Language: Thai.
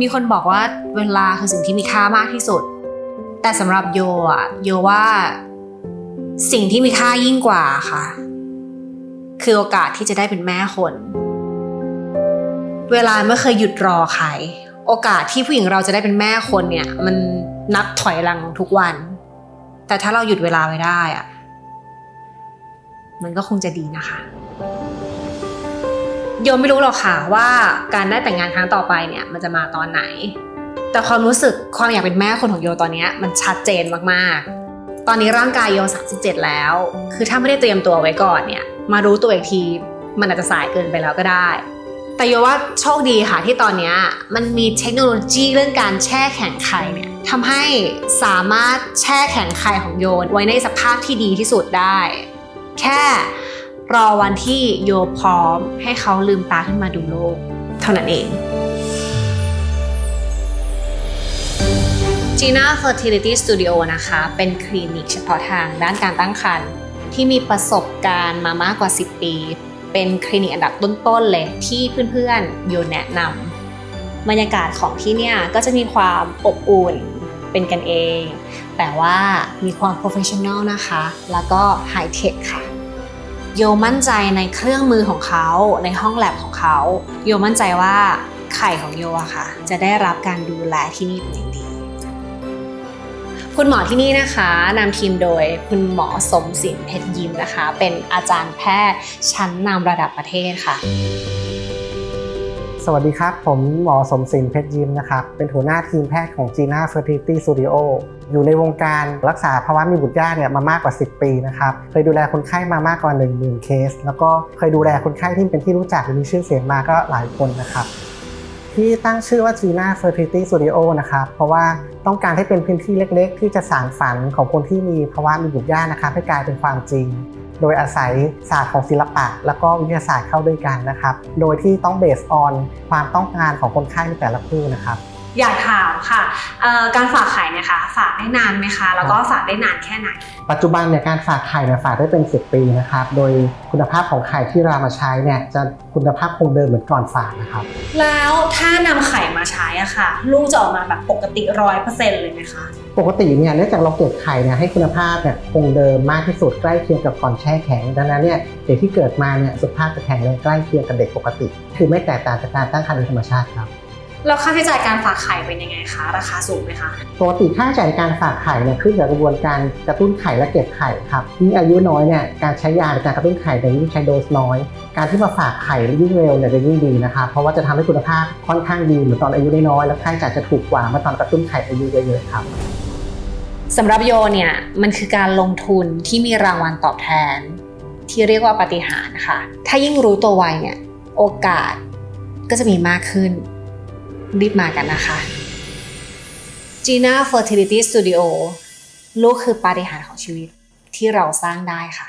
มีคนบอกว่าเวลาคือสิ่งที่มีค่ามากที่สุด แต่สำหรับโยอะโยว่าสิ่งที่มีค่ายิ่งกว่าค่ะ คือโอกาสที่จะได้เป็นแม่คน เวลาไม่เคยหยุดรอใคร โอกาสที่ผู้หญิงเราจะได้เป็นแม่คนเนี่ย มันนับถอยหลังทุกวัน แต่ถ้าเราหยุดเวลาไว้ได้อะมันก็คงจะดีนะคะ โยมไม่รู้หรอกค่ะว่าการได้แต่งงานครั้งต่อไปเนี่ยมันจะมาตอนไหน แต่ความรู้สึกความอยากเป็นแม่คนของโยตอนนี้มันชัดเจนมากๆ ตอนนี้ร่างกายโย37 แล้ว คือถ้าไม่ได้เตรียมตัวไว้ก่อนเนี่ยมารู้ตัวอีกทีมันอาจจะสายเกินไปแล้วก็ได้ แต่โยว่าโชคดีค่ะที่ตอนนี้มันมีเทคโนโลยีเรื่องการแช่แข็งไข่เนี่ยทำให้สามารถแช่แข็งไข่ของโยไว้ในสภาพที่ดีที่สุดได้ แค่ รอวันที่โยพร้อมให้เขาลืมตาขึ้นมาดูโลก เท่านั้นเอง Gina Fertility Studio นะคะ เป็นคลินิกเฉพาะทางด้านการตั้งครรภ์ที่มีประสบการณ์มามากกว่า 10 ปี เป็นคลินิกอันดับต้นๆเลยที่เพื่อนๆโยแนะนำบรรยากาศของที่เนี่ยก็จะมีความอบอุ่นเป็นกันเอง แต่ว่ามีความโปรเฟชชั่นอลนะคะ แล้วก็ไฮเทคค่ะ โยมั่นใจในเครื่องมือของเขาในห้องแลบของเขา โยมั่นใจว่าไข่ของโยอะค่ะ จะได้รับการดูแลที่นี่เป็นอย่างดี คุณหมอที่นี่นะคะนำทีมโดยคุณหมอสมศิลป์เพชรยิมนะคะ เป็นอาจารย์แพทย์ชั้นนำระดับประเทศค่ะ สวัสดีครับ ผมหมอสมศิลป์เพชรยิมนะครับ เป็นหัวหน้าทีมแพทย์ของ Gina Fertility Studio อยู่ในวงการรักษาภาวะมีบุตรยากเนี่ยมามากกว่า 10 ปีนะครับเคยดูแลคนไข้มามากกว่า1 0,000เคส แล้วก็เคยดูแลคนไข้ที่เป็นที่รู้จักหรือมีชื่อเสียงมาก็หลายคนนะครับที่ตั้งชื่อว่า Gina Fertility Studio นะครับ เพราะว่าต้องการให้เป็นพื้นที่เล็ก ๆ ที่จะสานฝันของคนที่มีภาวะมีบุตรยากนะครับให้กลายเป็นความจริง โดยอาศัยศาสตร์ของศิลปะ แล้วก็วิทยาศาสตร์เข้าด้วยกันนะครับ โดยที่ต้องเบสออนความต้องการของคนไข้ในแต่ละคู่นะครับ อยากถามค่ะเอ่อการฝากไข่เนี่ยค่ะฝากได้นานไหมคะ แล้วก็ฝากได้นานแค่ไหน ปัจจุบันเนี่ยการฝากไข่เนี่ยฝากได้เป็น 10 ปีนะครับ โดยคุณภาพของไข่ที่เรามาใช้เนี่ยจะคุณภาพคงเดิมเหมือนก่อนฝากนะครับ แล้วถ้านำไข่มาใช้อะค่ะ ลูกจะออกมาแบบปกติร้อยเปอร์เซ็นต์เลยไหมคะ ปกติเนี่ยเนื่องจากเราเก็บไข่เนี่ยให้คุณภาพเนี่ยคงเดิมมากที่สุดใกล้เคียงกับก่อนแช่แข็ง ดังนั้นเนี่ยเด็กที่เกิดมาเนี่ยสุขภาพจะแข็งแรงใกล้เคียงกับเด็กปกติ คือไม่แตกต่างจากการตั้งครรภ์โดยธรรมชาติครับ แล้วค่าใช้จ่ายการฝากไข่เป็นยังไงคะ ราคาสูงไหมคะ ปกติค่าใช้จ่ายในการฝากไข่เนี่ยขึ้นกับกระบวนการกระตุ้นไข่และเก็บไข่ครับยิ่งอายุน้อยเนี่ยการใช้ยาในการกระตุ้นไข่เนี่ยยิ่งใช้โดสน้อย การที่มาฝากไข่ยิ่งเร็วเนี่ยจะยิ่งดีนะครับเพราะว่าจะทำให้คุณภาพค่อนข้างดีเหมือนตอนอายุน้อยๆแล้วค่าใช้จ่ายจะถูกกว่าเมื่อตอนกระตุ้นไข่อายุเยอะๆครับสำหรับโยเนี่ยมันคือการลงทุนที่มีรางวัลตอบแทน ที่เรียกว่าปาฏิหาริย์ค่ะ ถ้ายิ่งรู้ตัวไวเนี่ยโอกาสก็จะมีมากขึ้น รีบมากันนะคะ Gina Fertility Studio ลูกคือปาฏิหาริย์ของชีวิตที่เราสร้างได้ค่ะ